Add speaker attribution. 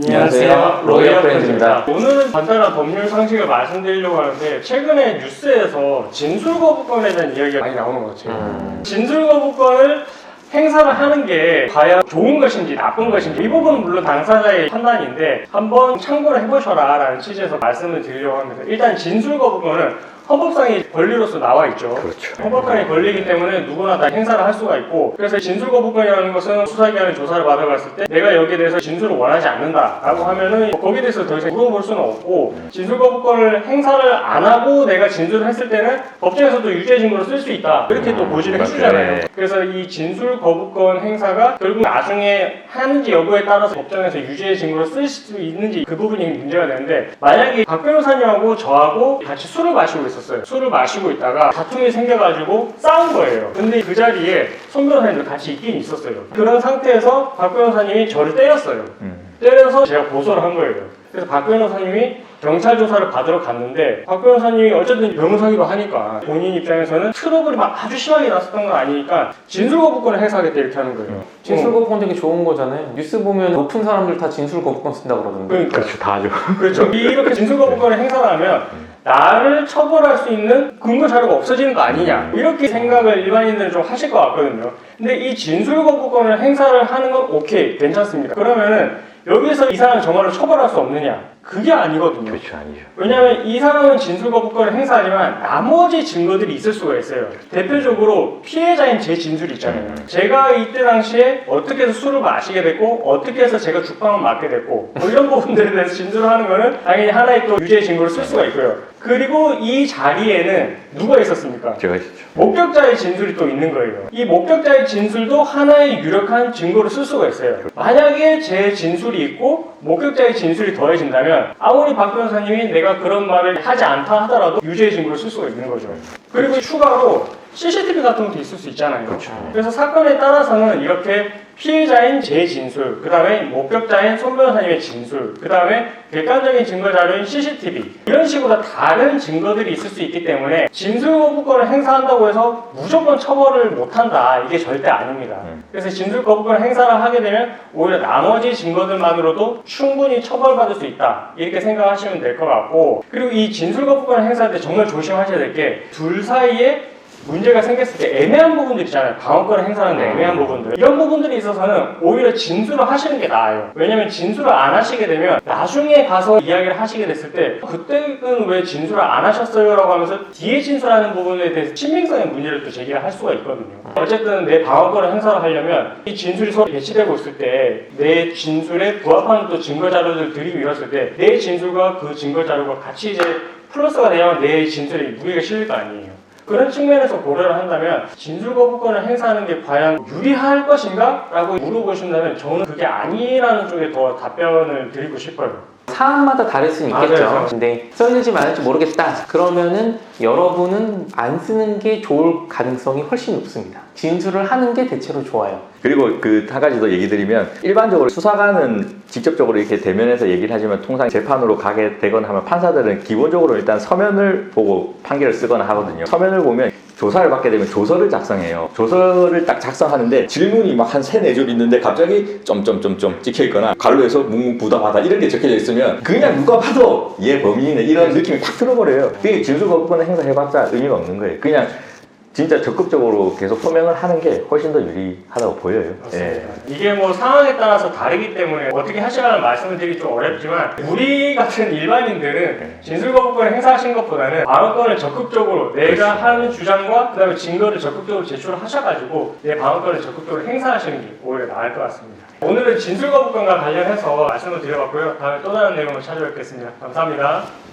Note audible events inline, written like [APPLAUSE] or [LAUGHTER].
Speaker 1: 안녕하세요. 로이어 프렌즈입니다.
Speaker 2: 오늘은 간단한 법률 상식을 말씀드리려고 하는데 최근에 뉴스에서 진술 거부권에 대한 이야기가 많이 나오는 것 같아요.
Speaker 1: 음.
Speaker 2: 진술 거부권을 행사를 하는 게 과연 좋은 것인지 나쁜 것인지 이 부분은 물론 당사자의 판단인데 한번 참고를 해보셔라 라는 취지에서 말씀을 드리려고 합니다. 일단 진술 거부권은 헌법상의 권리로서 나와 있죠.
Speaker 1: 그렇죠.
Speaker 2: 헌법상의 권리이기 때문에 누구나 다 행사를 할 수가 있고 그래서 진술 거부권이라는 것은 수사기관의 조사를 받아봤을 때 내가 여기에 대해서 진술을 원하지 않는다라고 하면은 거기에 대해서 더 이상 물어볼 수는 없고 진술 거부권을 행사를 안 하고 내가 진술을 했을 때는 법정에서도 유죄 증거로 쓸 수 있다 이렇게 또 고지를 해주잖아요.
Speaker 1: 네.
Speaker 2: 그래서 이 진술 거부권 행사가 결국 나중에 하는지 여부에 따라서 법정에서 유죄 증거로 쓸 수 있는지 그 부분이 문제가 되는데 만약에 박 변호사님하고 저하고 같이 술을 마시고 있 었어요. 술을 마시고 있다가 다툼이 생겨가지고 싸운 거예요. 근데 그 자리에 손 변호사님도 같이 있긴 있었어요. 그런 상태에서 박 변호사님이 저를 때렸어요.
Speaker 1: 음.
Speaker 2: 때려서 제가 고소를 한 거예요. 그래서 박 변호사님이 경찰 조사를 받으러 갔는데 박 변호사님이 어쨌든 변호사기로 하니까 본인 입장에서는 트러블이 막 아주 심하게 났었던 건 아니니까 진술 거부권을 행사하겠다 이렇게 하는 거예요.
Speaker 3: 진술 거부권 되게 좋은 거잖아요. 뉴스 보면 높은 사람들 다 진술 거부권 쓴다 그러던데.
Speaker 2: 그러니까
Speaker 1: 그렇죠. 다 하죠.
Speaker 2: 그렇죠. 이렇게 진술 거부권을 행사를 하면 나를 처벌할 수 있는 근거 자료가 없어지는 거 아니냐 이렇게 생각을 일반인들은 좀 하실 것 같거든요. 근데 이 진술 거부권을 행사를 하는 건 오케이 괜찮습니다. 그러면은 여기서 이 사람 정말로 처벌할 수 없느냐 그게 아니거든요.
Speaker 1: 그렇죠. 아니죠.
Speaker 2: 왜냐하면 이 사람은 진술 거부권을 행사하지만 나머지 증거들이 있을 수가 있어요. 대표적으로 피해자인 제 진술이 있잖아요. 제가 이때 당시에 어떻게 해서 술을 마시게 됐고 어떻게 해서 제가 죽방을 맞게 됐고 뭐 이런 [LAUGHS] 부분들에 대해서 진술을 하는 거는 당연히 하나의 또 유죄 증거를 쓸 수가 있고요. 그리고 이 자리에는 누가 있었습니까?
Speaker 1: 제가 있었죠.
Speaker 2: 목격자의 진술이 또 있는 거예요. 이 목격자의 진술도 하나의 유력한 증거로 쓸 수가 있어요. 만약에 제 진술이 있고 목격자의 진술이 더해진다면 아무리 박 변호사님이 내가 그런 말을 하지 않다 하더라도 유죄의 증거로 쓸 수가 있는 거죠. 그리고 추가로 CCTV 같은 것도 있을 수 있잖아요.
Speaker 1: 그렇죠.
Speaker 2: 그래서 사건에 따라서는 이렇게 피해자인 제 진술, 그 다음에 목격자인 손 변호사님의 진술, 그 다음에 객관적인 증거 자료인 CCTV 이런 식으로 다른 증거들이 있을 수 있기 때문에 진술 거부권을 행사한다고 해서 무조건 처벌을 못한다 이게 절대 아닙니다.
Speaker 1: 음.
Speaker 2: 그래서 진술 거부권 행사를 하게 되면 오히려 나머지 증거들만으로도 충분히 처벌받을 수 있다 이렇게 생각하시면 될 것 같고 그리고 이 진술 거부권 행사할 때 정말 조심하셔야 될 게 둘 사이에 문제가 생겼을 때 애매한 부분들 있잖아요. 방어권을 행사하는 데 애매한 부분들. 이런 부분들이 있어서는 오히려 진술을 하시는 게 나아요. 왜냐면 진술을 안 하시게 되면 나중에 가서 이야기를 하시게 됐을 때 그때는 왜 진술을 안 하셨어요? 라고 하면서 뒤에 진술하는 부분에 대해서 신빙성의 문제를 또 제기를 할 수가 있거든요. 어쨌든 내 방어권을 행사를 하려면 이 진술이 서로 배치되고 있을 때 내 진술에 부합하는 또 증거 드리고 이랬을 때 내 진술과 그 증거 자료가 같이 이제 플러스가 되야만 내 진술에 무게가 실릴 거 아니에요. 그런 측면에서 고려를 한다면 진술 거부권을 행사하는 게 과연 유리할 것인가? 라고 물어보신다면 저는 그게 아니라는 쪽에 더 답변을 드리고 싶어요.
Speaker 3: 사안마다 다를 수는 있겠죠.
Speaker 2: 맞아요.
Speaker 3: 근데 써질지 말지 모르겠다. 그러면은 여러분은 안 쓰는 게 좋을 가능성이 훨씬 높습니다. 진술을 하는 게 대체로 좋아요.
Speaker 1: 그리고 그 한 가지 더 얘기 드리면 일반적으로 수사관은 직접적으로 이렇게 대면해서 얘기를 하지만 통상 재판으로 가게 되거나 하면 판사들은 기본적으로 일단 서면을 보고 판결을 쓰거나 하거든요. 서면을 보면 조사를 받게 되면 조서를 작성해요. 조서를 딱 작성하는데 질문이 막 한 세네 줄 있는데 갑자기 점점점점 찍혀 있거나 갈로에서 묵묵부답하다 이런 게 적혀져 있으면 그냥 누가 봐도 얘 범인이네 이런 느낌이 탁 들어버려요. 그게 진술거부권 행사해봤자 의미가 없는 거예요. 그냥 진짜 적극적으로 계속 소명을 하는 게 훨씬 더 유리하다고 보여요. 예.
Speaker 2: 이게 뭐 상황에 따라서 다르기 때문에 어떻게 하시라는 말씀을 드리기 좀 어렵지만 우리 같은 일반인들은 진술 거부권을 행사하신 것보다는 방어권을 적극적으로 내가 하는 주장과 그다음에 증거를 적극적으로 제출을 하셔가지고 내 방어권을 적극적으로 행사하시는 게 오히려 나을 것 같습니다. 오늘은 진술 거부권과 관련해서 말씀을 드려봤고요. 다음에 또 다른 내용으로 찾아뵙겠습니다. 감사합니다.